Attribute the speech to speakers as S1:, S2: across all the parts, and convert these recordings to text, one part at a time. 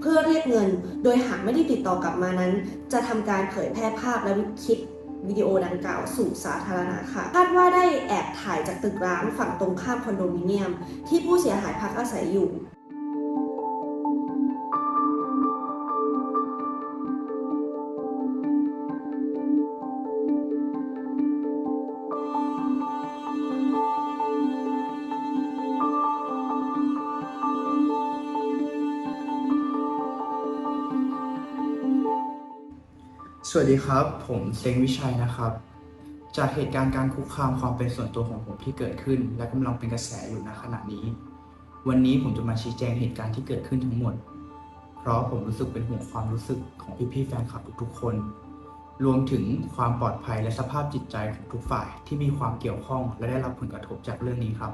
S1: เพื่อเรียกเงิน โดยหากไม่ได้ติดต่อกลับมานั้น จะทำการเผยแพร่ภาพและคลิปวิดีโอดังกล่าวสู่สาธารณะค่ะ คาดว่าได้แอบถ่ายจากตึกร้างฝั่งตรงข้ามคอนโดมิเนียม ที่ผู้เสียหายพักอาศัยอยู่
S2: สวัสดีครับ ผมเซงวิชัยนะครับ จากเหตุการณ์การคุกคามความเป็นส่วนตัวของผมที่เกิดขึ้น และกำลังเป็นกระแสอยู่ณขณะนี้ วันนี้ผมจะมาชี้แจงเหตุการณ์ที่เกิดขึ้นทั้งหมด เพราะผมรู้สึกเป็นห่วงความรู้สึกของพี่ๆแฟนคลับทุกๆคน รวมถึงความปลอดภัยและสภาพจิตใจของทุกฝ่ายที่มีความเกี่ยวข้องและได้รับผลกระทบจากเรื่องนี้ครับ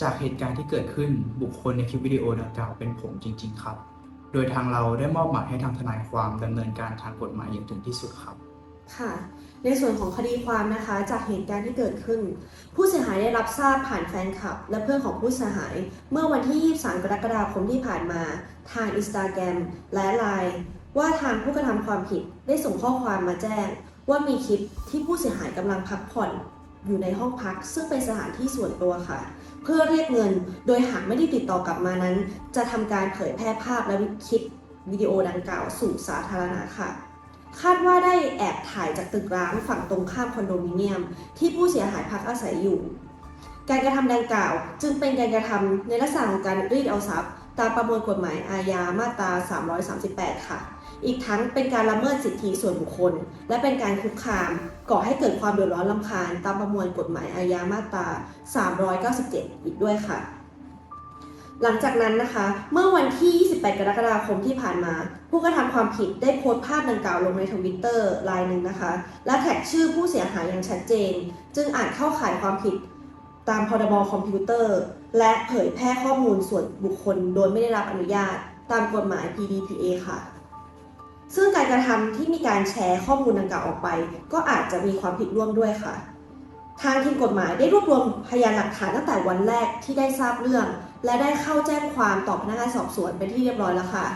S2: จากเหตุการณ์ที่เกิดขึ้นบุคคลในคลิปวิดีโอดังกล่าวเป็นผมจริง ๆ ครับ โดยทางเราได้มอบหมายให้ทางทนายความดำเนินการทางกฎหมายอย่างถึงที่สุดครับ
S1: ค่ะ ในส่วนของคดีความนะคะ จากเหตุการณ์ที่เกิดขึ้น ผู้เสียหายได้รับทราบผ่านแฟนคลับ และเพื่อนของผู้เสียหาย เมื่อวันที่ 23 กรกฎาคมที่ผ่านมา ทางอินสตาแกรมและไลน์ว่าทางผู้กระทำความผิดได้ส่งข้อความมาแจ้ง ว่ามีคลิปที่ผู้เสียหายกำลังพักผ่อน อยู่ในห้องพักซึ่งเป็นสถานที่ส่วนตัวค่ะ เพื่อเรียกเงินโดยหากไม่ได้ติดต่อกลับมานั้น จะทำการเผยแพร่ภาพและคลิปวิดีโอดังกล่าวสู่สาธารณะค่ะ คาดว่าได้แอบถ่ายจากตึกร้างฝั่งตรงข้ามคอนโดมิเนียม ที่ผู้เสียหายพักอาศัยอยู่ การกระทำดังกล่าว จึงเป็นการกระทำในลักษณะของการรีดเอาทรัพย์ ตามประมวลกฎหมายอาญามาตรา 338 ค่ะ อีกทั้งเป็นการละเมิดสิทธิส่วนบุคคล และเป็นการคุกคาม ก่อให้เกิดความเดือดร้อนลำคาญ ตามประมวลกฎหมายอาญามาตรา 397 อีกด้วยค่ะ หลังจากนั้นนะคะ เมื่อวันที่ 28 กรกฎาคมที่ผ่านมา ผู้กระทำความผิดได้โพสต์ภาพดังกล่าวลงในทวิตเตอร์รายหนึ่งนะคะ และแท็กชื่อผู้เสียหายอย่างชัดเจน จึงอาจเข้าข่ายความผิด ตามพรบคอมพิวเตอร์ และเผยแพร่ข้อมูลส่วนบุคคลโดยไม่ได้รับอนุญาต ตามกฎหมาย PDPA ค่ะ ซึ่งการกระทำที่มีการแชร์ข้อมูลดังกล่าวออกไป ก็อาจจะมีความผิดร่วมด้วยค่ะ ทางทีมกฎหมายได้รวบรวมพยานหลักฐานตั้งแต่วันแรกที่ได้ทราบเรื่อง และได้เข้าแจ้งความต่อพนักงานสอบสวนเป็นที่เรียบร้อยแล้วค่ะ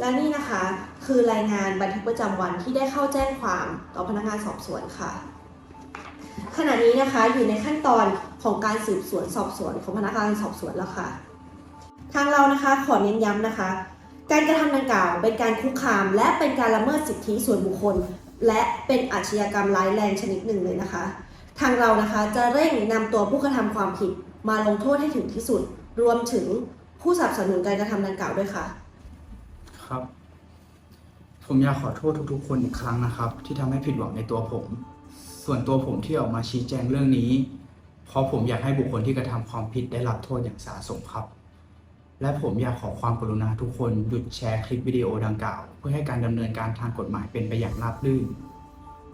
S1: และนี่นะคะ คือรายงานบันทึกประจำวันที่ได้เข้าแจ้งความต่อพนักงานสอบสวนค่ะ ขณะนี้นะคะอยู่ในขั้นตอนของการสืบสวนสอบสวนของพนักงานสอบสวนแล้วค่ะ ทางเรานะคะขอเน้นย้ำนะคะ การกระทำดังกล่าวเป็นการคุกคาม และเป็นการละเมิดสิทธิส่วนบุคคล และเป็นอาชญากรรมร้ายแรงชนิดหนึ่งเลยนะคะ ทางเรานะคะจะเร่งนำตัวผู้กระทำความผิดมาลงโทษให้ถึงที่สุด รวมถึงผู้สนับสนุนการกระทำดังกล่าวด้วยค่ะ
S2: ครับ ผมอยากขอโทษทุกๆ คนอีกครั้งนะครับ ที่ทำให้ผิดหวังในตัวผม ส่วนตัวผมที่ออกมาชี้แจงเรื่องนี้ เพราะผมอยากให้บุคคลที่กระทำความผิดได้รับโทษอย่างสาสมครับ และผมอยากขอความกรุณาทุกคนหยุดแชร์คลิปวิดีโอดังกล่าว เพื่อให้การดำเนินการทางกฎหมายเป็นไปอย่างราบรื่น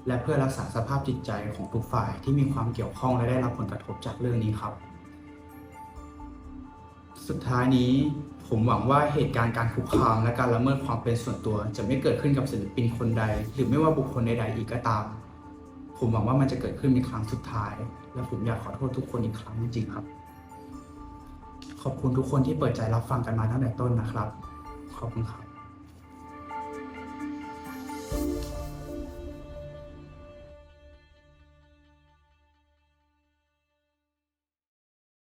S2: และเพื่อรักษาสภาพจิตใจของทุกฝ่ายที่มีความเกี่ยวข้องและได้รับผลกระทบจากเรื่องนี้ครับ สุดท้ายนี้ผมหวังว่าเหตุการณ์การคุกคามและการละเมิดความเป็นส่วนตัว จะไม่เกิดขึ้นกับศิลปินคนใด หรือไม่ว่าบุคคลใดๆอีกก็ตาม ผมหวังว่ามันจะเกิดขึ้นเป็นครั้งสุดท้าย และผมอยากขอโทษทุกคนอีกครั้งจริงๆครับ ขอบคุณทุกคนที่เปิดใจรับฟังกันมาตั้งแต่ต้นนะครับ ขอบคุณครับ